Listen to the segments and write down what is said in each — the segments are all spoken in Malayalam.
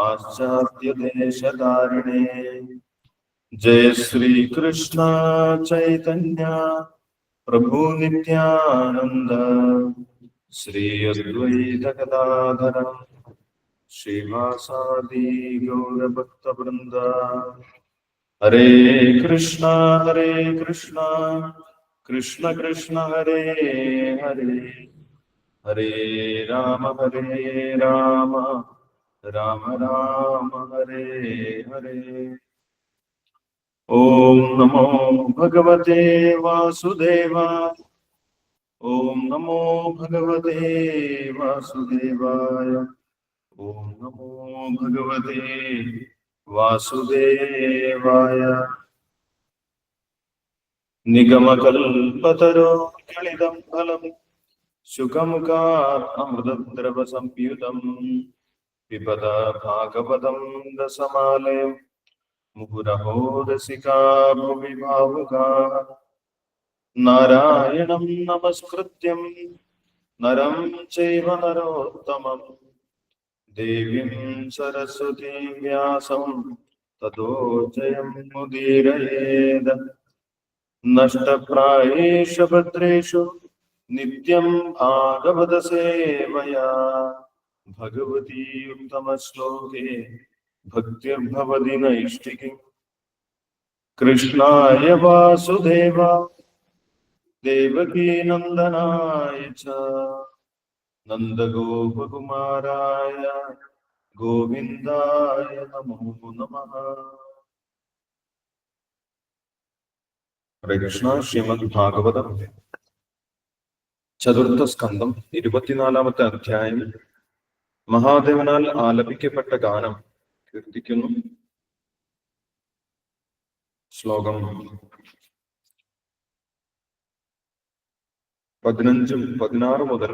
पाश्चात्यदेशतारिणे जय श्री कृष्ण चैतन्य, प्रभु नित्यानंद श्री अद्वैत गदाधर श्रीवासादि हरे कृष्ण हरे कृष्ण कृष्ण कृष्ण, हरे हरे। हरे राम हरे राम। राम राम हरे हरे ॐ नमो भगवते वासुदेवाय ॐ नमो भगवते वासुदेवाय ॐ नमो भगवते वासुदेवाय निगमकल्पतरो कलिदं फलम् शुकमुखात् अमृतद्रवसंयुतम् पिबद भागवतं रसमालयम् मुहुरहो रसिका भुवि भावुका नारायणं नमस्कृत्यं नरं चैव नरोत्तमम् देवीं सरस्वतीं व्यासं ततो जयं मुदीरयेद नष्टप्रायेष भद्रेषु नित्यं भागवतसेवया ഭഗവതീയും തമശ്ലോകേ ഭക്തിർഭവതി നൈഷ്ഠികം കൃഷ്ണായ വാസുദേവ ദേവകീനന്ദനായ ച നന്ദഗോപകുമാരായ ഗോവിന്ദായ നമോ നമ കൃഷ്ണ ശ്രീമദ് ഭാഗവതം ചതുർത്ഥ സ്കന്ധം ഇരുപത്തിനാലാമത്തെ അധ്യായം. മഹാദേവനാൽ ആലപിക്കപ്പെട്ട ഗാനം കീർത്തിക്കുന്നു. ശ്ലോകം പതിനഞ്ചും പതിനാറ് മുതൽ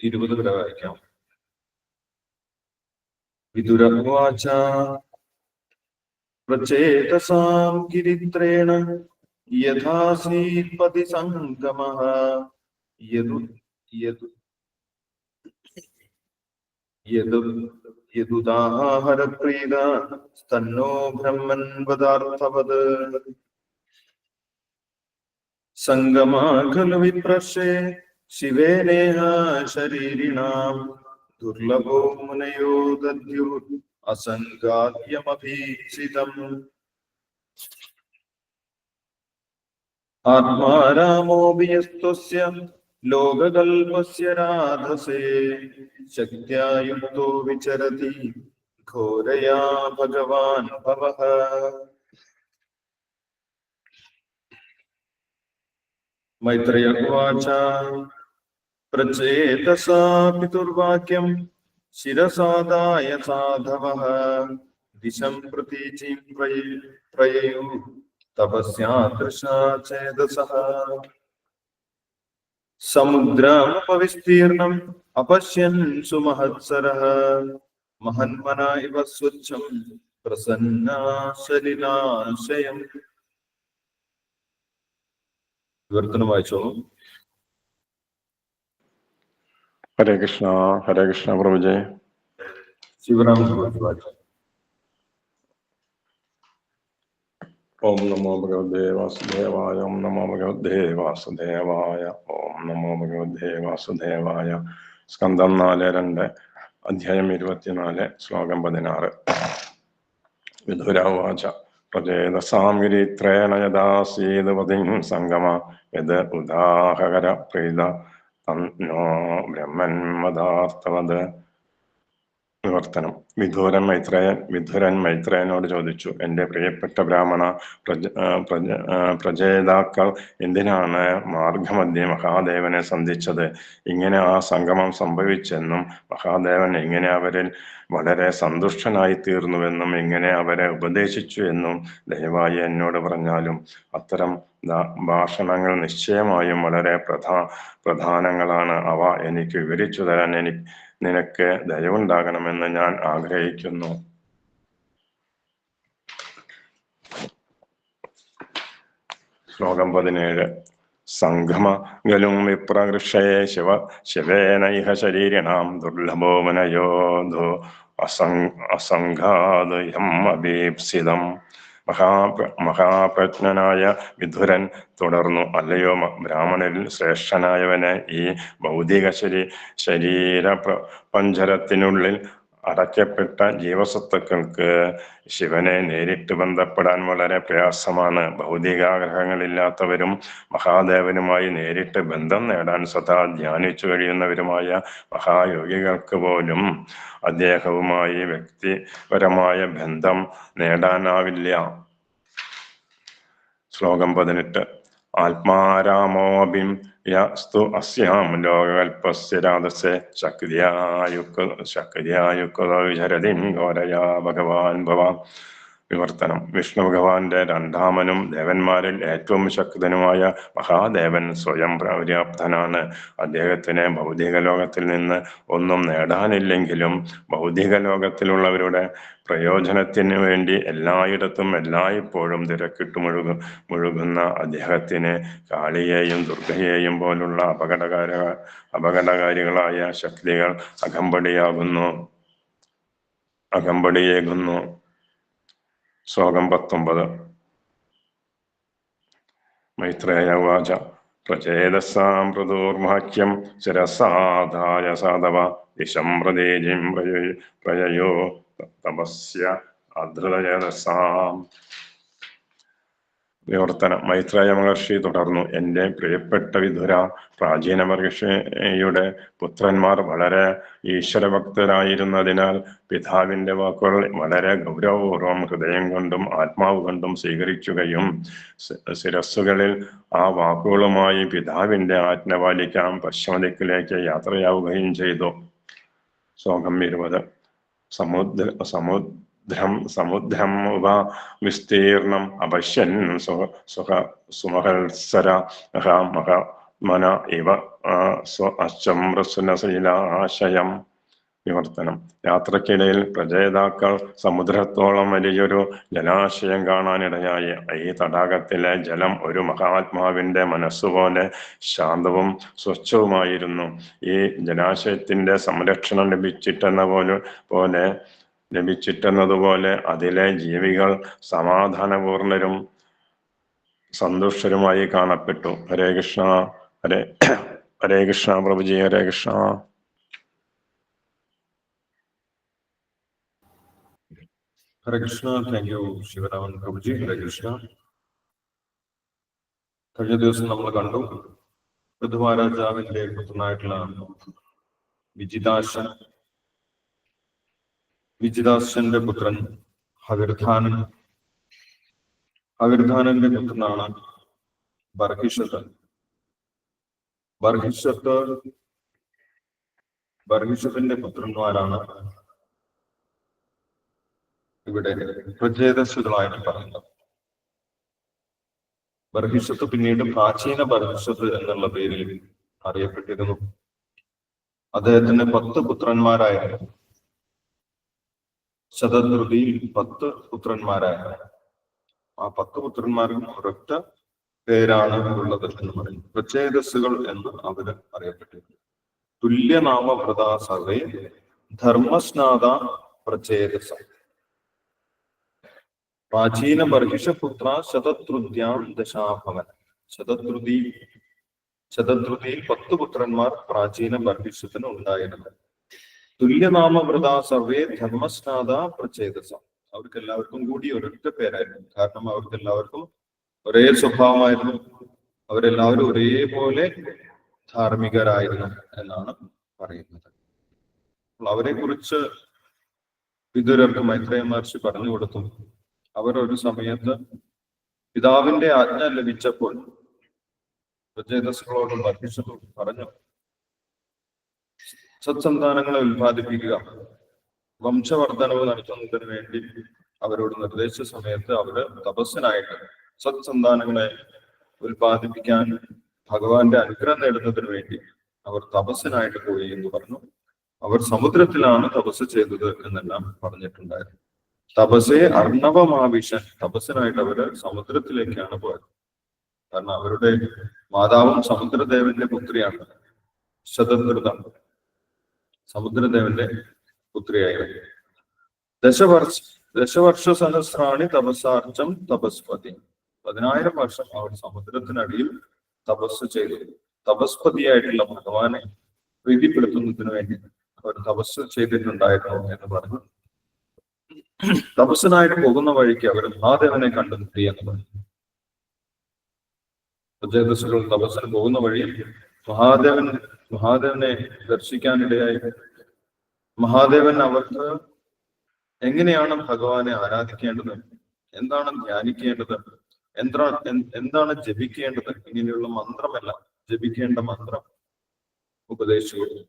ഇരുപത് വരെ വായിക്കാം. വിദുരവാച പ്രചേതസാം ഗിരിത്രേണ യഥാസീത്പതി സംഗമ യദു യദു യദുദാഹരപ്രീത സ്തന്നോ ബ്രഹ്മൻ പദാർത്ഥവത് സംഗമാ ഖലു വിപ്രശേ ശിവേനേഹ ശരീരിണാം ദുർലഭോ മുനയോ ദദ്യു അസംഗാദ്യമഭീക്ഷിതം ആത്മാരാമോപി യസ്ത്വസ്യ ലോകകൽപസ്യ രാധസേ ശക്ത്യാ യുക്തോ വിചരതി ഘോരയാ ഭഗവാൻ ഭവഃ മൈത്രേയ ഉവാച പ്രചേതസാ പിതുർവാക്യം ശിരസാദായ സാധവഃ ദിശം പ്രതീചിം പ്രയയു തപസ്യാദൃശാ ചേതസഃ സമുദ്രമുപവിസ്തീർണം അപശ്യൻ സുമഹത്സര. മഹന്മന ഇവ സ്വച്ഛം പ്രസന്നാശലിനാശയം വിവർത്തനം വായിച്ചോളൂ. ഹരേ കൃഷ്ണ ഹരേ കൃഷ്ണ പ്രഭുജയ ശിവരാം വായിച്ചു. ഓം നമോ ഭഗവതേ വാസുദേവായ ഓം നമോ ഭഗവതേ വാസുദേവായ ഓം നമോ ഭഗവതേ വാസുദേവായ സ്കന്ധം നാല് രണ്ട് അധ്യായം ഇരുപത്തിനാല് ശ്ലോകം പതിനാറ് വിദുരവാച പ്രചേതസാം ഗിരിത്രേണ യഥാസീത് പതിം സംഗമ യത് ഉദാഹകര പ്രീത തന്നോ ബ്രഹ്മൻ മദാർത്ഥവത് വിവർത്തനം വിധൂരൻ മൈത്രേയൻ വിധുരൻ മൈത്രേയനോട് ചോദിച്ചു എന്റെ പ്രിയപ്പെട്ട ബ്രാഹ്മണ പ്രജ പ്രജ പ്രജേതാക്കൾ എന്തിനാണ് മാർഗമധ്യേ മഹാദേവനെ സന്ധിച്ചത്? ഇങ്ങനെ ആ സംഗമം സംഭവിച്ചെന്നും മഹാദേവൻ എങ്ങനെ അവരിൽ വളരെ സന്തുഷ്ടനായി തീർന്നുവെന്നും എങ്ങനെ അവരെ ഉപദേശിച്ചു എന്നും ദയവായി എന്നോട് പറഞ്ഞാലും അത്തരം ഭാഷണങ്ങൾ നിശ്ചയമായും വളരെ പ്രധാ പ്രധാനങ്ങളാണ്. അവ എനിക്ക് വിവരിച്ചു തരാൻ എനിക്ക് നിനക്ക് ദയവുണ്ടാകണമെന്ന് ഞാൻ ആഗ്രഹിക്കുന്നു. ശ്ലോകം പതിനേഴ്. സംഘമകലും വിപ്രകൃഷയെ ശിവ ശിവേനൈഹ ശരീരിണാം ദുർലഭോ മനയോധോ അസംഘാദയം അഭീപ്സിതം. മഹാ മഹാപ്രജ്ഞനായ വിധുരൻ തുടർന്നു. അല്ലയോ ബ്രാഹ്മണരിൽ ശ്രേഷ്ഠനായവനെ ഈ ഭൗതിക ശരീ ശരീര പഞ്ചരത്തിനുള്ളിൽ അടയ്ക്കപ്പെട്ട ജീവസത്തുക്കൾക്ക് ശിവനെ നേരിട്ട് ബന്ധപ്പെടാൻ വളരെ പ്രയാസമാണ്. ഭൗതികാഗ്രഹങ്ങളില്ലാത്തവരും മഹാദേവനുമായി നേരിട്ട് ബന്ധം നേടാൻ സദാ ധ്യാനിച്ചു കഴിയുന്നവരുമായ മഹായോഗികൾക്ക് പോലും അദ്ദേഹവുമായി വ്യക്തിപരമായ ബന്ധം നേടാനാവില്ല. ശ്ലോകം പതിനെട്ട്. यास्तो अस्यां लोककल्पस्थिरादस्य शक्त्या युक् शक्त्या युक्तो विशरदिं घोरया भगवान् भवान् വിവർത്തനം. വിഷ്ണു ഭഗവാന്റെ രണ്ടാമനും ദേവന്മാരിൽ ഏറ്റവും ശക്തനുമായ മഹാദേവൻ സ്വയം പര്യാപ്തനാണ് അദ്ദേഹത്തിന് ഭൗതിക ലോകത്തിൽ നിന്ന് ഒന്നും നേടാനില്ലെങ്കിലും ഭൗതിക ലോകത്തിലുള്ളവരുടെ പ്രയോജനത്തിന് വേണ്ടി എല്ലായിടത്തും എല്ലായ്പ്പോഴും തിരക്കിട്ട് മുഴുക മുഴുകുന്ന അദ്ദേഹത്തിന് കാളിയെയും ദുർഗയെയും പോലുള്ള അപകടകാര അപകടകാരികളായ ശക്തികൾ അകമ്പടിയാകുന്നു. അകമ്പടിയേകുന്നു. ശ്ലോകം പത്തൊമ്പത് മൈത്രേയ വാച പ്രചേതസാം മൃദൂർവാക്യം ശിരസാധായ സാധവ ദിശം പ്രതേജിം പ്രയ- പ്രയയോ തപസ്യ അധൃതയസാം വിവർത്തനം മൈത്രേയ മഹർഷി തുടർന്നു. എന്റെ പ്രിയപ്പെട്ട വിധുര പ്രാചീന മഹർഷിയുടെ പുത്രന്മാർ വളരെ ഈശ്വരഭക്തരായിരുന്നതിനാൽ പിതാവിന്റെ വാക്കുകൾ വളരെ ഗൗരവപൂർവം ഹൃദയം കൊണ്ടും ആത്മാവ് കൊണ്ടും സ്വീകരിക്കുകയും ശിരസ്സുകളിൽ ആ വാക്കുകളുമായി പിതാവിന്റെ ആജ്ഞ പാലിക്കാൻ പശ്ചിമദിക്കിലേക്ക് യാത്രയാവുകയും ചെയ്തു. ശ്ലോകം ഇരുപത്. സമുദ്ര സമുദ്രം സമുദ്രം ഉപ വിസ്തീർണം അപശ്യൻ സുഖ സുമഹത്സര മഹ മന ഇവ സ്വ അശ്ചമ്രസുനശീലാശയം വിവർത്തനം. യാത്രക്കിടയിൽ പ്രജേതാക്കൾ സമുദ്രത്തോളം വലിയൊരു ജലാശയം കാണാനിടയായി. ഈ തടാകത്തിലെ ജലം ഒരു മഹാത്മാവിന്റെ മനസ്സുപോലെ ശാന്തവും സ്വച്ഛവുമായിരുന്നു. ഈ ജലാശയത്തിന്റെ സംരക്ഷണം ലഭിച്ചിട്ടെന്ന പോലെ പോലെ ലഭിച്ചിട്ടെന്നതുപോലെ അതിലെ ജീവികൾ സമാധാനപൂർണരും സന്തുഷ്ടരുമായി കാണപ്പെട്ടു. ഹരേ കൃഷ്ണ ഹരേ ഹരേ Krishna Prabhuji Hare Krishna. Hare Krishna thank you Shivaraman Prabhuji Hare Krishna. കഴിഞ്ഞ ദിവസം നമ്മൾ കണ്ടു പൃഥ്വാരാജാവിന്റെ പുത്രനായിട്ടുള്ള വിജിതാശൻ വിജിതാശന്റെ പുത്രൻ ഹവിർധാനൻ ഹവിർധാനന്റെ പുത്രനാണ് ബർഹിഷത്ത്. ബർഹിഷത്ത് ബർഹിഷത്തിന്റെ പുത്രന്മാരാണ് ഇവിടെ പ്രചേതസ്സുകളായിട്ട് പറയുന്നത്. ബർഹിഷത്ത് പിന്നീട് പ്രാചീന ബർഹിഷത്ത് എന്നുള്ള പേരിൽ അറിയപ്പെട്ടിരുന്നു. അദ്ദേഹത്തിന്റെ പത്ത് പുത്രന്മാരായിരുന്നു. ശതധൃതിയിൽ പത്ത് പുത്രന്മാരായിരുന്നു ആ പത്ത് പുത്രന്മാരും ഒരൊറ്റ പേരാണ് ഉള്ളത് എന്ന് പറയും പ്രചേതസ്സുകൾ എന്ന് അവർ അറിയപ്പെട്ടിരുന്നു. തുല്യനാമവ്രത സർവേ ധർമ്മസ്നാത പ്രചേതസ പ്രാചീന ബർഹിഷപുത്ര ശതതൃത്യാം ദശാഭവൻ. ശതതൃതി ശതതൃതിയിൽ പത്ത് പുത്രന്മാർ പ്രാചീന ബർഹിഷത്തിന് ഉണ്ടായിരുന്നു തുല്യനാമവ്രത സർവേ ധർമ്മസ്നാത പ്രചേതസ. അവർക്ക് എല്ലാവർക്കും കൂടി ഒരൊറ്റ പേരായിരുന്നു. കാരണം അവർക്ക് എല്ലാവർക്കും ഒരേ സ്വഭാവമായിരുന്നു. അവരെല്ലാവരും ഒരേപോലെ ധാർമ്മികരായിരുന്നു എന്നാണ് പറയുന്നത്. അവരെ കുറിച്ച് വിദുരർക്ക് മൈത്രേയ മഹർഷി പറഞ്ഞു കൊടുത്തു. അവർ ഒരു സമയത്ത് പിതാവിന്റെ ആജ്ഞ ലഭിച്ചപ്പോൾ പ്രചേതസ്സുകളോട് വർദ്ധിച്ചു പറഞ്ഞു സത്സന്താനങ്ങളെ ഉൽപ്പാദിപ്പിക്കുക. വംശവർദ്ധനവ് നടത്തുന്നതിന് വേണ്ടി അവരോട് നിർദ്ദേശിച്ച സമയത്ത് അവർ തപസ്സനായിട്ട് സത്സന്താനങ്ങളെ ഉൽപ്പാദിപ്പിക്കാൻ ഭഗവാന്റെ അനുഗ്രഹം നേടുന്നതിന് വേണ്ടി അവർ തപസ്സനായിട്ട് പോയി എന്ന് പറഞ്ഞു. അവർ സമുദ്രത്തിലാണ് തപസ് ചെയ്തത് എന്നെല്ലാം പറഞ്ഞിട്ടുണ്ടായിരുന്നു. തപസ്സേ അർണവമാവിഷൻ തപസ്സനായിട്ട് അവർ സമുദ്രത്തിലേക്കാണ് പോയത്. കാരണം അവരുടെ മാതാവും സമുദ്രദേവന്റെ പുത്രിയാണ് ശതധൃത. സമുദ്രദേവന്റെ പുത്രിയായിരുന്നു ദശവർഷ ദശവർഷ സഹസ്രാണി തപസാർച്ചം തപസ്പതി. പതിനായിരം വർഷം അവർ സമുദ്രത്തിനടിയിൽ തപസ് ചെയ്തു. തപസ്പതിയായിട്ടുള്ള ഭഗവാനെ പ്രീതിപ്പെടുത്തുന്നതിന് വേണ്ടി അവർ തപസ് ചെയ്തിട്ടുണ്ടായിരുന്നു എന്ന് പറഞ്ഞു. തപസ്സിനായിട്ട് പോകുന്ന വഴിക്ക് അവർ മഹാദേവനെ കണ്ടുമുട്ടി എന്ന് പറഞ്ഞു. വിജയദശകൾ തപസ്സിന് പോകുന്ന വഴി മഹാദേവൻ മഹാദേവനെ ദർശിക്കാനിടയായി. മഹാദേവൻ അവർക്ക് എങ്ങനെയാണ് ഭഗവാനെ ആരാധിക്കേണ്ടത്? എന്താണ് ധ്യാനിക്കേണ്ടത്? എന്താ എന്താണ് ജപിക്കേണ്ടത്? ഇങ്ങനെയുള്ള മന്ത്രമല്ല ജപിക്കേണ്ട മന്ത്രം ഉപദേശിച്ചു കൊടുത്തു.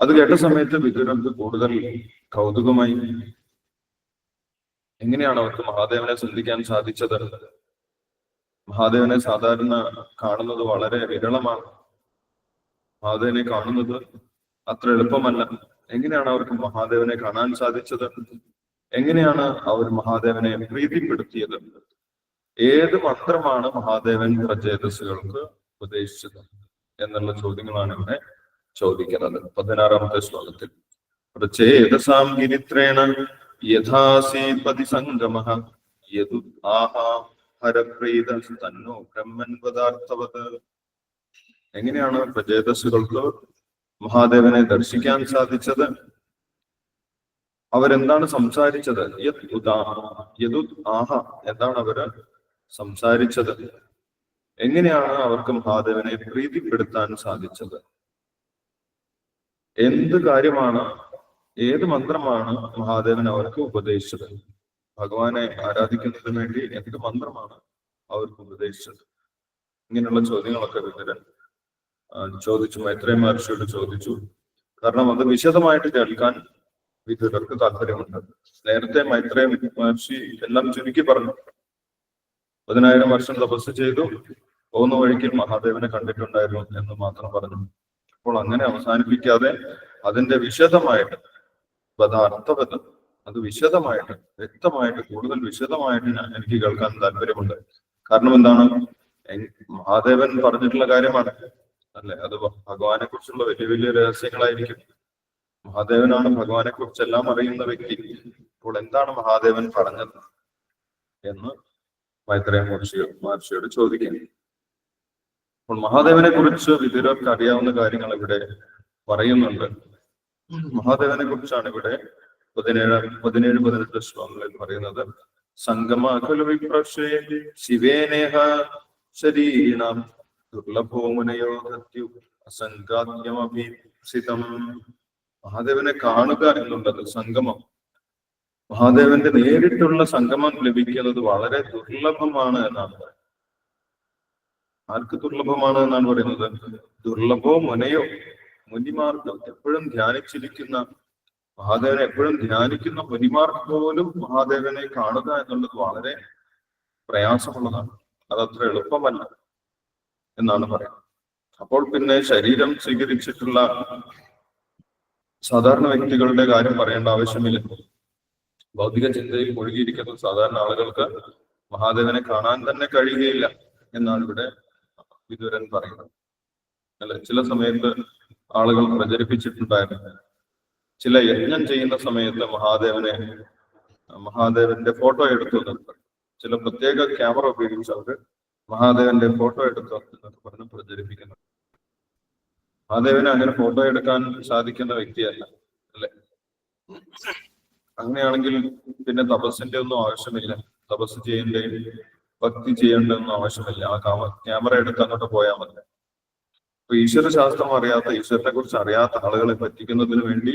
അത് കേട്ട സമയത്ത് വിദുരർക്ക് കൂടുതൽ കൗതുകമായി. എങ്ങനെയാണ് അവർക്ക് മഹാദേവനെ ചിന്തിക്കാൻ സാധിച്ചത്? മഹാദേവനെ സാധാരണ കാണുന്നത് വളരെ വിരളമാണ്. മഹാദേവനെ കാണുന്നത് അത്ര എളുപ്പമല്ല. എങ്ങനെയാണ് അവർക്ക് മഹാദേവനെ കാണാൻ സാധിച്ചത്? എങ്ങനെയാണ് അവർ മഹാദേവനെ പ്രീതിപ്പെടുത്തിയത്? ഏത് മന്ത്രമാണ് മഹാദേവൻ പ്രചേതസ്സുകൾക്ക് ഉപദേശിച്ചത് എന്നുള്ള ചോദ്യങ്ങളാണ് ഇവിടെ ചോദിക്കുന്നത്. പതിനാറാമത്തെ ശ്ലോകത്തിൽ. പ്രചേതസാം ഗിരിത്രേണ യഥാസീപതി സംഗമ യതു ആഹാ ഹരപ്രീത തന്നോ ബ്രഹ്മൻ പദാർത്ഥവത്. എങ്ങനെയാണ് പ്രചേതസ്സുകൾക്ക് മഹാദേവനെ ദർശിക്കാൻ സാധിച്ചത്? അവരെന്താണ് സംസാരിച്ചത്? യത് ഉദാ യതു ആഹ എന്താണ് അവർ സംസാരിച്ചത്. എങ്ങനെയാണ് അവർക്ക് മഹാദേവനെ പ്രീതിപ്പെടുത്താൻ സാധിച്ചത്? എന്ത് കാര്യമാണ് ഏത് മന്ത്രമാണ് മഹാദേവൻ അവർക്ക് ഉപദേശിച്ചത്? ഭഗവാനെ ആരാധിക്കുന്നതിന് വേണ്ടി എന്ത് മന്ത്രമാണ് അവർക്ക് ഉപദേശിച്ചത് ഇങ്ങനെയുള്ള ചോദ്യങ്ങളൊക്കെ വിവരൻ ആ, ചോദിച്ചു. മൈത്രേ മഹർഷിയോട് ചോദിച്ചു. കാരണം അത് വിശദമായിട്ട് കേൾക്കാൻ വിദുരർക്ക് താല്പര്യമുണ്ട് നേരത്തെ മൈത്രേ മഹർഷി എല്ലാം ചുരുക്കി പറഞ്ഞു. പതിനായിരം വർഷം തപസ് ചെയ്തു. പോകുന്ന വഴിക്ക് മഹാദേവനെ കണ്ടിട്ടുണ്ടായിരുന്നു എന്ന് മാത്രം പറഞ്ഞു. അപ്പോൾ അങ്ങനെ അവസാനിപ്പിക്കാതെ അതിന്റെ വിശദമായിട്ട് പദാർത്ഥവത് അത് വിശദമായിട്ട് വ്യക്തമായിട്ട് കൂടുതൽ വിശദമായിട്ട് എനിക്ക് കേൾക്കാൻ താല്പര്യമുണ്ട്. കാരണം എന്താണ്? മഹാദേവൻ പറഞ്ഞിട്ടുള്ള കാര്യമാണ്. അല്ലെ? അത് ഭഗവാനെ കുറിച്ചുള്ള വലിയ വലിയ രഹസ്യങ്ങളായിരിക്കും. മഹാദേവനാണ് ഭഗവാനെ കുറിച്ചെല്ലാം അറിയുന്ന വ്യക്തി. അപ്പോൾ എന്താണ് മഹാദേവൻ പറഞ്ഞത്? എന്ന് മൈത്രേയ മഹർഷി മഹർഷിയോട് ചോദിക്കുന്നു അപ്പോൾ മഹാദേവനെ കുറിച്ച് വിദുരർക്ക് അറിയാവുന്ന കാര്യങ്ങൾ ഇവിടെ പറയുന്നുണ്ട്. മഹാദേവനെ കുറിച്ചാണ് ഇവിടെ പതിനേഴ് പതിനേഴ് പതിനെട്ട് ശ്ലോകങ്ങളിൽ പറയുന്നത് സംഗമ ഖലു വിപ്രക്ഷേ ശിവേനേഹ ശരീരം ദുർലഭോമുനയോ ദത്യു അസംഗാദ്യമഭീപ്സിതം മഹാദേവനെ കാണുക എന്നുള്ളത് സംഗമം. മഹാദേവന്റെ നേരിട്ടുള്ള സംഗമം ലഭിക്കുന്നത് വളരെ ദുർലഭമാണ് എന്നാണ് പറയുന്നത്. ആർക്ക് ദുർലഭമാണ് എന്നാണ് പറയുന്നത്? ദുർലഭോ മുനയോ? മുനിമാർക്ക് എപ്പോഴും ധ്യാനിച്ചിരിക്കുന്ന മഹാദേവനെ എപ്പോഴും ധ്യാനിക്കുന്ന മുനിമാർക്ക് പോലും മഹാദേവനെ കാണുക എന്നുള്ളത് വളരെ പ്രയാസമുള്ളതാണ്. അതത്ര എളുപ്പമല്ല എന്നാണ് പറയുന്നത്. അപ്പോൾ പിന്നെ ശരീരം സ്വീകരിച്ചിട്ടുള്ള സാധാരണ വ്യക്തികളുടെ കാര്യം പറയേണ്ട ആവശ്യമില്ല. ഭൗതിക ചിന്തയിൽ മുഴുകിയിരിക്കുന്ന സാധാരണ ആളുകൾക്ക് മഹാദേവനെ കാണാൻ തന്നെ കഴിയുകയില്ല എന്നാണ് ഇവിടെ വിദുരൻ പറയുന്നത്. അല്ലെ ചില സമയത്ത് ആളുകൾ പ്രചരിപ്പിച്ചിട്ടുണ്ടായിരുന്നു. ചില യജ്ഞം ചെയ്യുന്ന സമയത്ത് മഹാദേവനെ മഹാദേവന്റെ ഫോട്ടോ എടുത്തു എന്നൊക്കെ ചില പ്രത്യേക ക്യാമറ ഉപയോഗിച്ച് അവർ മഹാദേവന്റെ ഫോട്ടോ എടുത്തു എന്നൊക്കെ പറഞ്ഞ് പ്രചരിപ്പിക്കുന്നു. മഹാദേവന് അങ്ങനെ ഫോട്ടോ എടുക്കാൻ സാധിക്കുന്ന വ്യക്തിയല്ല അല്ലെ? അങ്ങനെയാണെങ്കിൽ പിന്നെ തപസ്സിന്റെ ഒന്നും ആവശ്യമില്ല. തപസ് ചെയ്യേണ്ട ഭക്തി ചെയ്യേണ്ട ഒന്നും ആവശ്യമില്ല. ആ ക്യാമറ എടുത്ത് അങ്ങോട്ട് പോയാൽ മതി. അപ്പൊ ഈശ്വര ശാസ്ത്രം അറിയാത്ത ഈശ്വരനെ കുറിച്ച് അറിയാത്ത ആളുകളെ പറ്റിക്കുന്നതിന് വേണ്ടി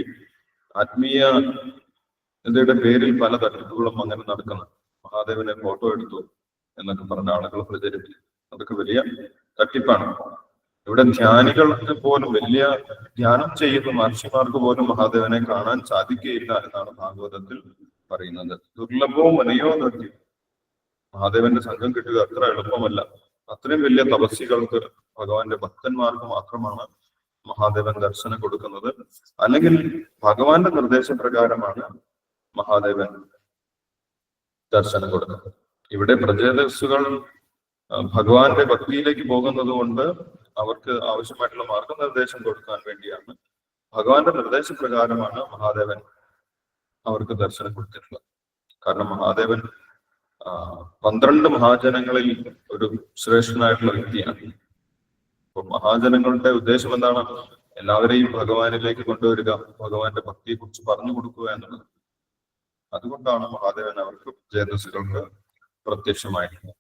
ആത്മീയ ഇതിന്റെ പേരിൽ പല തട്ടിപ്പുകളും അങ്ങനെ നടക്കുന്നു മഹാദേവനെ ഫോട്ടോ എടുത്തു എന്നൊക്കെ പറഞ്ഞ ആളുകൾ പ്രചരിപ്പിച്ചു. അതൊക്കെ വലിയ തട്ടിപ്പാണ്. ഇവിടെ ധ്യാനികൾക്ക് പോലും വലിയ ധ്യാനം ചെയ്യുന്ന മഹർഷിമാർക്ക് പോലും മഹാദേവനെ കാണാൻ സാധിക്കുകയില്ല എന്നാണ് ഭാഗവതത്തിൽ പറയുന്നത്. ദുർലഭവും വലിയോ നിർത്തി. മഹാദേവന്റെ സംഘം കിട്ടുക അത്ര എളുപ്പമല്ല. അത്രയും വലിയ തപസ്സികൾക്ക് ഭഗവാന്റെ ഭക്തന്മാർക്ക് മാത്രമാണ് മഹാദേവൻ ദർശനം കൊടുക്കുന്നത്. അല്ലെങ്കിൽ ഭഗവാന്റെ നിർദ്ദേശപ്രകാരമാണ് മഹാദേവൻ ദർശനം കൊടുക്കുന്നത്. ഇവിടെ പ്രജേതസ്സുകൾ ഭഗവാന്റെ ഭക്തിയിലേക്ക് പോകുന്നത് കൊണ്ട് അവർക്ക് ആവശ്യമായിട്ടുള്ള മാർഗനിർദ്ദേശം കൊടുക്കാൻ വേണ്ടിയാണ് ഭഗവാന്റെ നിർദ്ദേശപ്രകാരമാണ് മഹാദേവൻ അവർക്ക് ദർശനം കൊടുത്തിട്ടുള്ളത്. കാരണം മഹാദേവൻ പന്ത്രണ്ട് മഹാജനങ്ങളിൽ ഒരു ശ്രേഷ്ഠനായിട്ടുള്ള വ്യക്തിയാണ്. അപ്പൊ മഹാജനങ്ങളുടെ ഉദ്ദേശം എന്താണ്? എല്ലാവരെയും ഭഗവാനിലേക്ക് കൊണ്ടുവരിക ഭഗവാന്റെ ഭക്തിയെ കുറിച്ച് പറഞ്ഞു കൊടുക്കുക എന്നുള്ളത്. അതുകൊണ്ടാണ് മഹാദേവൻ അവർക്ക് ജയദസ്സുകൾക്ക് പ്രത്യക്ഷമായിട്ടുള്ളത്.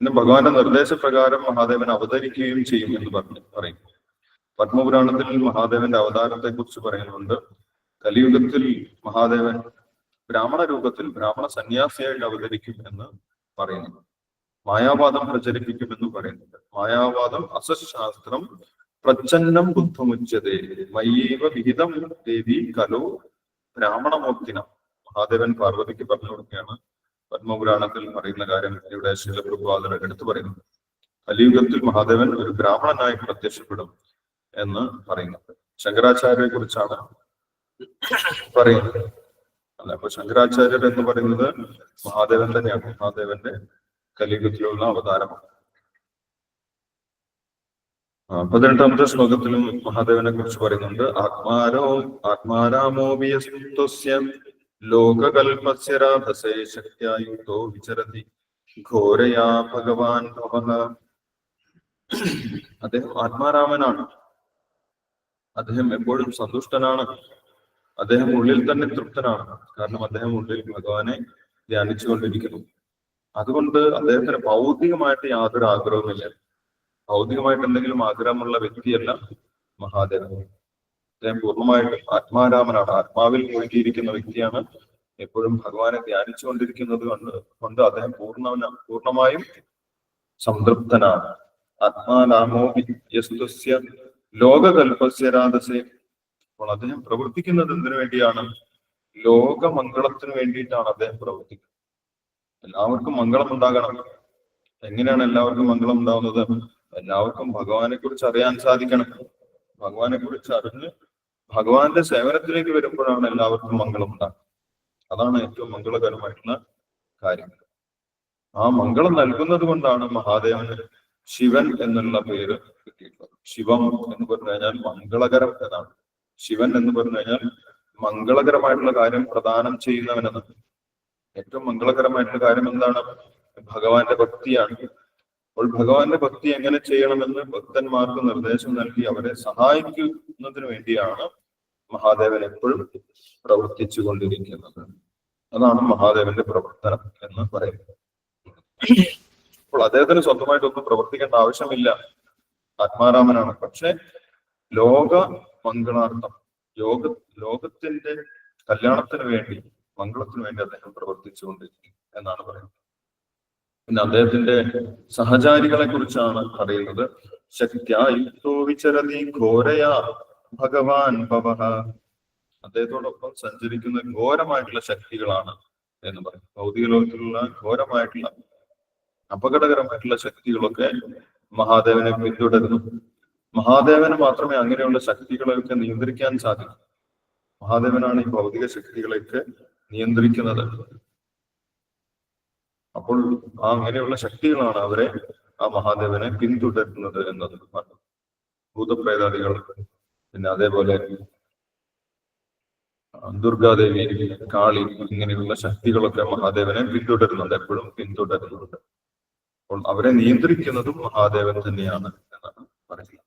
പിന്നെ ഭഗവാന്റെ നിർദ്ദേശപ്രകാരം മഹാദേവൻ അവതരിക്കുകയും ചെയ്യും എന്ന് പറഞ്ഞു പറയും പത്മപുരാണത്തിൽ മഹാദേവന്റെ അവതാരത്തെ കുറിച്ച് പറയുന്നുണ്ട്. കലിയുഗത്തിൽ മഹാദേവൻ ബ്രാഹ്മണ രൂപത്തിൽ ബ്രാഹ്മണ സന്യാസിയായിട്ട് അവതരിക്കും എന്ന് പറയുന്നു. മായാവാദം പ്രചരിപ്പിക്കുമെന്ന് പറയുന്നുണ്ട്. മായാവാദം അസശാസ്ത്രം പ്രച്ഛന്നം ബുദ്ധമുച്ചതേ മയ്യവ വിഹിതം ദേവി കലോ ബ്രാഹ്മണമോക്തിനം മഹാദേവൻ പാർവതിക്ക് പറഞ്ഞു കൊടുക്കുകയാണ്. പത്മപുരാണത്തിൽ പറയുന്ന കാര്യം ഇവിടെ ശിലപ്രഭാതർ എടുത്തു പറയുന്നത് കലിയുഗത്തിൽ മഹാദേവൻ ഒരു ബ്രാഹ്മണനായി പ്രത്യക്ഷപ്പെടും എന്ന് പറയുന്നത് ശങ്കരാചാര്യരെ കുറിച്ചാണ് പറയുന്നത്. അല്ല അപ്പൊ ശങ്കരാചാര്യർ എന്ന് പറയുന്നത് മഹാദേവൻ തന്നെയാണ്. മഹാദേവന്റെ കലിയുഗത്തിലുള്ള അവതാരമാണ്. പതിനെട്ടാമത്തെ ശ്ലോകത്തിലും മഹാദേവനെ കുറിച്ച് പറയുന്നുണ്ട്. ആത്മാരോ ആത്മാരാമോപിയസ്യ ലോകകൽപസ്യ ശക്തിയായുക്തോ വിചരതി ഘോരയാ ഭഗവാൻ ഭവ അദ്ദേഹം ആത്മാരാമനാണ്. അദ്ദേഹം എപ്പോഴും സന്തുഷ്ടനാണ്. അദ്ദേഹം ഉള്ളിൽ തന്നെ തൃപ്തനാണ്. കാരണം അദ്ദേഹം ഉള്ളിൽ ഭഗവാനെ ധ്യാനിച്ചുകൊണ്ടിരിക്കുന്നു. അതുകൊണ്ട് അദ്ദേഹത്തിന് ഭൗതികമായിട്ട് യാതൊരു ആഗ്രഹവുമില്ല ഭൗതികമായിട്ട് എന്തെങ്കിലും ആഗ്രഹമുള്ള വ്യക്തിയല്ല മഹാദേവൻ. അദ്ദേഹം പൂർണമായിട്ടും ആത്മാരാമനാണ്. ആത്മാവിൽ മുഴുകിയിരിക്കുന്ന വ്യക്തിയാണ് എപ്പോഴും ഭഗവാനെ ധ്യാനിച്ചുകൊണ്ടിരിക്കുന്നത് കൊണ്ട് കൊണ്ട് അദ്ദേഹം പൂർണ പൂർണമായും സംതൃപ്തനാണ്. ആത്മാനാമോ യസ്തുസ്യ ലോകകൽപസ്യ രാധസേ. അപ്പോൾ അദ്ദേഹം പ്രവർത്തിക്കുന്നത് എന്തിനു വേണ്ടിയാണ്? ലോകമംഗളത്തിന് വേണ്ടിയിട്ടാണ് അദ്ദേഹം പ്രവർത്തിക്കുന്നത്. എല്ലാവർക്കും മംഗളം ഉണ്ടാകണം. എങ്ങനെയാണ് എല്ലാവർക്കും മംഗളം ഉണ്ടാവുന്നത്? എല്ലാവർക്കും ഭഗവാനെ കുറിച്ച് അറിയാൻ സാധിക്കണം. ഭഗവാനെ കുറിച്ച് അറിഞ്ഞ് ഭഗവാന്റെ സേവനത്തിലേക്ക് വരുമ്പോഴാണ് എല്ലാവർക്കും മംഗളം ഉണ്ടാകുന്നത്. അതാണ് ഏറ്റവും മംഗളകരമായിട്ടുള്ള കാര്യം. ആ മംഗളം നൽകുന്നത് കൊണ്ടാണ് മഹാദേവന് ശിവൻ എന്നുള്ള പേര് കിട്ടിയിട്ടുള്ളത്. ശിവം എന്ന് പറഞ്ഞു കഴിഞ്ഞാൽ മംഗളകരം എന്നാണ്. ശിവൻ എന്ന് പറഞ്ഞു കഴിഞ്ഞാൽ മംഗളകരമായിട്ടുള്ള കാര്യം പ്രദാനം ചെയ്യുന്നവനെന്ന് ഏറ്റവും മംഗളകരമായിട്ടുള്ള കാര്യം എന്താണ്? ഭഗവാന്റെ ഭക്തിയാണ്. അപ്പോൾ ഭഗവാന്റെ ഭക്തി എങ്ങനെ ചെയ്യണമെന്ന് ഭക്തന്മാർക്ക് നിർദ്ദേശം നൽകി അവരെ സഹായിക്കുന്നതിന് വേണ്ടിയാണ് മഹാദേവൻ എപ്പോഴും പ്രവർത്തിച്ചു കൊണ്ടിരിക്കുന്നത്. അതാണ് മഹാദേവന്റെ പ്രവർത്തനം എന്ന് പറയുന്നത്. അപ്പോൾ അദ്ദേഹത്തിന് സ്വന്തമായിട്ടൊന്നും പ്രവർത്തിക്കേണ്ട ആവശ്യമില്ല. ആത്മാരാമനാണ്. പക്ഷെ ലോക മംഗളാർത്ഥം ലോക ലോകത്തിന്റെ കല്യാണത്തിന് വേണ്ടി മംഗളത്തിന് വേണ്ടി അദ്ദേഹം പ്രവർത്തിച്ചുകൊണ്ടിരിക്കും എന്നാണ് പറയുന്നത്. പിന്നെ അദ്ദേഹത്തിന്റെ സഹചാരികളെ കുറിച്ചാണ് പറയുന്നത്. ശക്തിയുക്തോ വിചരതി ഘോരയാ ഭഗവാൻ ഭവഹ അദ്ദേഹത്തോടൊപ്പം സഞ്ചരിക്കുന്ന ഘോരമായിട്ടുള്ള ശക്തികളാണ് എന്ന് പറയും. ഭൗതിക ലോകത്തിലുള്ള ഘോരമായിട്ടുള്ള അപകടകരമായിട്ടുള്ള ശക്തികളൊക്കെ മഹാദേവനെ പിന്തുടരുന്നു. മഹാദേവന് മാത്രമേ അങ്ങനെയുള്ള ശക്തികളെയൊക്കെ നിയന്ത്രിക്കാൻ സാധിക്കൂ. മഹാദേവനാണ് ഈ ഭൗതിക ശക്തികളെയൊക്കെ നിയന്ത്രിക്കുന്നത്. അപ്പോൾ ആ അങ്ങനെയുള്ള ശക്തികളാണ് അവരെ ആ മഹാദേവനെ പിന്തുടരുന്നത് എന്നത്. ഭൂതപ്രേതാദികൾ പിന്നെ അതേപോലെ ദുർഗാദേവി കാളി ഇങ്ങനെയുള്ള ശക്തികളൊക്കെ മഹാദേവനെ പിന്തുടരുന്നുണ്ട് എപ്പോഴും പിന്തുടരുന്നുണ്ട്. അപ്പോൾ അവരെ നിയന്ത്രിക്കുന്നതും മഹാദേവൻ തന്നെയാണ് എന്നാണ് പറയുന്നത്.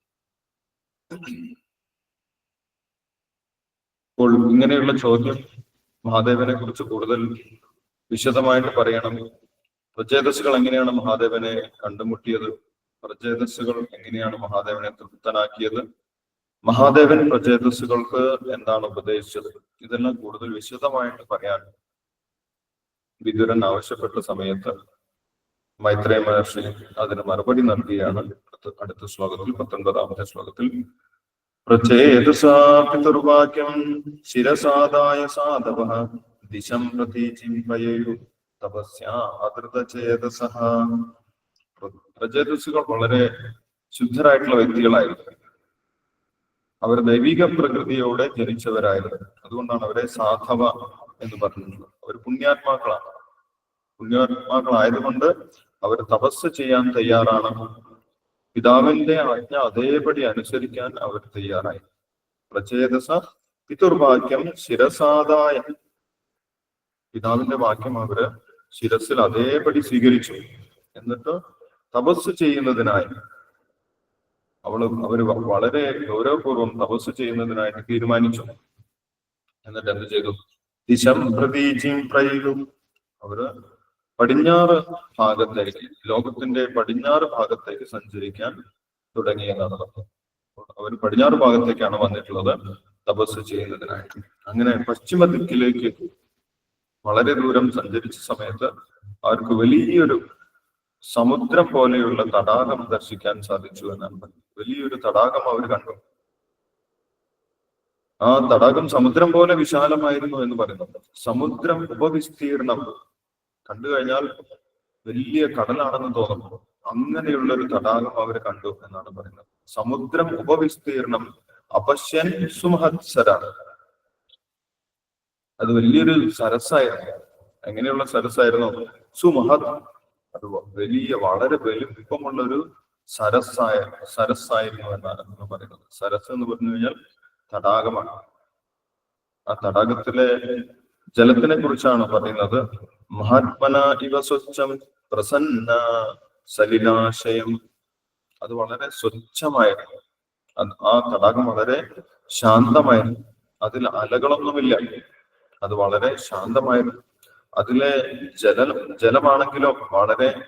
അപ്പോൾ ഇങ്ങനെയുള്ള ചോദ്യം മഹാദേവനെ കുറിച്ച് കൂടുതൽ വിശദമായിട്ട് പറയണം. പ്രചേതസ്സുകൾ എങ്ങനെയാണ് മഹാദേവനെ കണ്ടുമുട്ടിയത്? പ്രചേതസ്സുകൾ എങ്ങനെയാണ് മഹാദേവനെ തൃപ്തനാക്കിയത്? മഹാദേവൻ പ്രചേതസ്സുകൾക്ക് എന്താണ് ഉപദേശിച്ചത്? ഇതെല്ലാം കൂടുതൽ വിശദമായിട്ട് പറയാൻ വിദുരൻ ആവശ്യപ്പെട്ട സമയത്ത് മൈത്രേയ മഹർഷി അതിന് മറുപടി നൽകിയാണ്. അടുത്ത- ശ്ലോകത്തിൽ പത്തൊൻപതാമത്തെ ശ്ലോകത്തിൽ പ്രചേതസാ പിതുർവാക്യം ശിരസാദായ സാധവ. ദിശം പ്രതി ചിന്തയു തപസ്യാതൃതചേതസ പ്രചേതസ്സുകൾ വളരെ ശുദ്ധരായിട്ടുള്ള വ്യക്തികളായിരുന്നു. അവർ ദൈവിക പ്രകൃതിയോടെ ജനിച്ചവരായിരുന്നു. അതുകൊണ്ടാണ് അവരെ സാധവ എന്ന് പറഞ്ഞിട്ടുള്ളത്. അവർ പുണ്യാത്മാക്കളാണ്. പുണ്യാത്മാക്കളായതുകൊണ്ട് അവർ തപസ് ചെയ്യാൻ തയ്യാറാണ്. പിതാവിന്റെ ആജ്ഞ അതേപടി അനുസരിക്കാൻ അവർ തയ്യാറായി. പ്രചേതസ പിതുർവാക്യം ശിരസാദായ. പിതാവിന്റെ വാക്യം അവർ ശിരസിൽ അതേപടി സ്വീകരിച്ചു. എന്നിട്ട് തപസ് ചെയ്യുന്നതിനായി അവൾ അവർ വളരെ ഗൗരവപൂർവം തപസ് ചെയ്യുന്നതിനായിട്ട് തീരുമാനിച്ചു. എന്നിട്ട് എന്ത് ചെയ്തു? ദിശം പ്രതീചിയും പ്രയുതും അവർ പടിഞ്ഞാറ് ഭാഗത്തേക്ക് ലോകത്തിന്റെ പടിഞ്ഞാറ് ഭാഗത്തേക്ക് സഞ്ചരിക്കാൻ തുടങ്ങി എന്നാണ് പറഞ്ഞത്. അവർ പടിഞ്ഞാറ് ഭാഗത്തേക്കാണ് വന്നിട്ടുള്ളത് തപസ് ചെയ്യുന്നതിനായിട്ട്. അങ്ങനെ പശ്ചിമ ദിക്കിലേക്ക് വളരെ ദൂരം സഞ്ചരിച്ച സമയത്ത് അവർക്ക് വലിയൊരു സമുദ്രം പോലെയുള്ള തടാകം ദർശിക്കാൻ സാധിച്ചു എന്നാണ് പറഞ്ഞത്. വലിയൊരു തടാകം അവർ കണ്ടു. ആ തടാകം സമുദ്രം പോലെ വിശാലമായിരുന്നു എന്ന് പറയുന്നുണ്ട്. സമുദ്രം ഉപവിസ്തീർണം കണ്ടു കഴിഞ്ഞാൽ വലിയ കടലാണെന്ന് തോന്നുന്നു. അങ്ങനെയുള്ള ഒരു തടാകം അവർ കണ്ടു എന്നാണ് പറയുന്നത്. സമുദ്രം ഉപവിസ്തീർണം അപശ്യൻ സുമഹത്സരാണ് അത് വലിയൊരു സരസായിരുന്നു. എങ്ങനെയുള്ള സരസായിരുന്നു? സുമഹത് അത് വലിയ വളരെ വലുപ്പമുള്ള ഒരു സരസായ സരസായിരുന്നു എന്നാണ് പറയുന്നത്. സരസ് എന്ന് പറഞ്ഞു കഴിഞ്ഞാൽ തടാകമാണ്. ആ തടാകത്തിലെ ജലത്തിനെ കുറിച്ചാണ് പറയുന്നത്. മഹാത്മന ഇവ സ്വച്ഛം പ്രസന്ന സലിലാശയം. അത് വളരെ സ്വച്ഛമായിരുന്നു. ആ തടാകം വളരെ ശാന്തമായിരുന്നു. അതിൽ അലകളൊന്നുമില്ല. അത് വളരെ ശാന്തമായിരുന്നു. അതിലെ ജല ജലമാണെങ്കിലോ വളരെ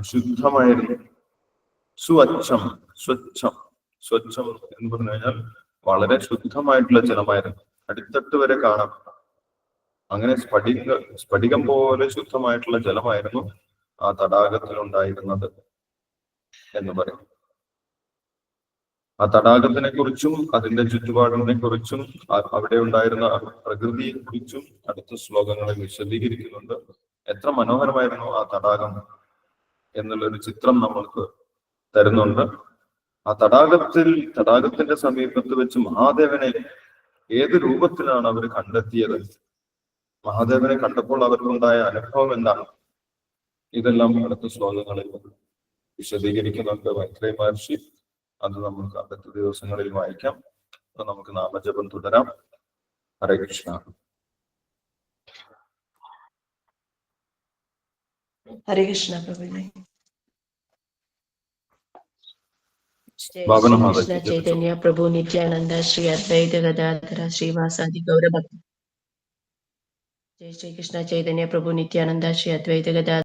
ശുദ്ധമായിരുന്നു സ്വച്ഛം സ്വച്ഛം സ്വച്ഛം എന്ന് പറഞ്ഞു കഴിഞ്ഞാൽ വളരെ ശുദ്ധമായിട്ടുള്ള ജലമായിരുന്നു. അടിത്തട്ട് വരെ കാണാം. അങ്ങനെ സ്ഫടിക സ്ഫടികം പോലെ ശുദ്ധമായിട്ടുള്ള ജലമായിരുന്നു ആ തടാകത്തിൽ ഉണ്ടായിരുന്നത് എന്ന് പറയും. ആ തടാകത്തിനെ കുറിച്ചും അതിന്റെ ചുറ്റുപാടിനെ കുറിച്ചും അവിടെ ഉണ്ടായിരുന്ന പ്രകൃതിയെ കുറിച്ചും അടുത്ത ശ്ലോകങ്ങളെ വിശദീകരിക്കുന്നുണ്ട്. എത്ര മനോഹരമായിരുന്നു ആ തടാകം എന്നുള്ളൊരു ചിത്രം നമ്മൾക്ക് തരുന്നുണ്ട്. ആ തടാകത്തിൽ തടാകത്തിന്റെ സമീപത്ത് വെച്ച് മഹാദേവനെ ഏത് രൂപത്തിലാണ് അവർ കണ്ടെത്തിയത്? മഹാദേവനെ കണ്ടപ്പോൾ അവർക്കുണ്ടായ അനുഭവം എന്താണ്? ഇതെല്ലാം അടുത്ത ശ്ലോകങ്ങളിൽ വിശദീകരിക്കുന്നുണ്ട്. മൈത്രേ മഹർഷി അത് നമുക്ക് അടുത്ത ദിവസങ്ങളിൽ വായിക്കാം. അപ്പൊ നമുക്ക് നാമജപം തുടരാം. ഹരേ കൃഷ്ണ. ഹരേ കൃഷ്ണ പ്രഭുജി. ചൈതന്യ പ്രഭു നിത്യാനന്ദ ശ്രീ അദ്വൈത ഗദാധര ശ്രീവാസാദി ഗൗരഭക്തി જય શ્રી કૃષ્ણ ચૈતન્ય પ્રભુ નિત્યાનંદા શ્રી અદ્વૈત ગદા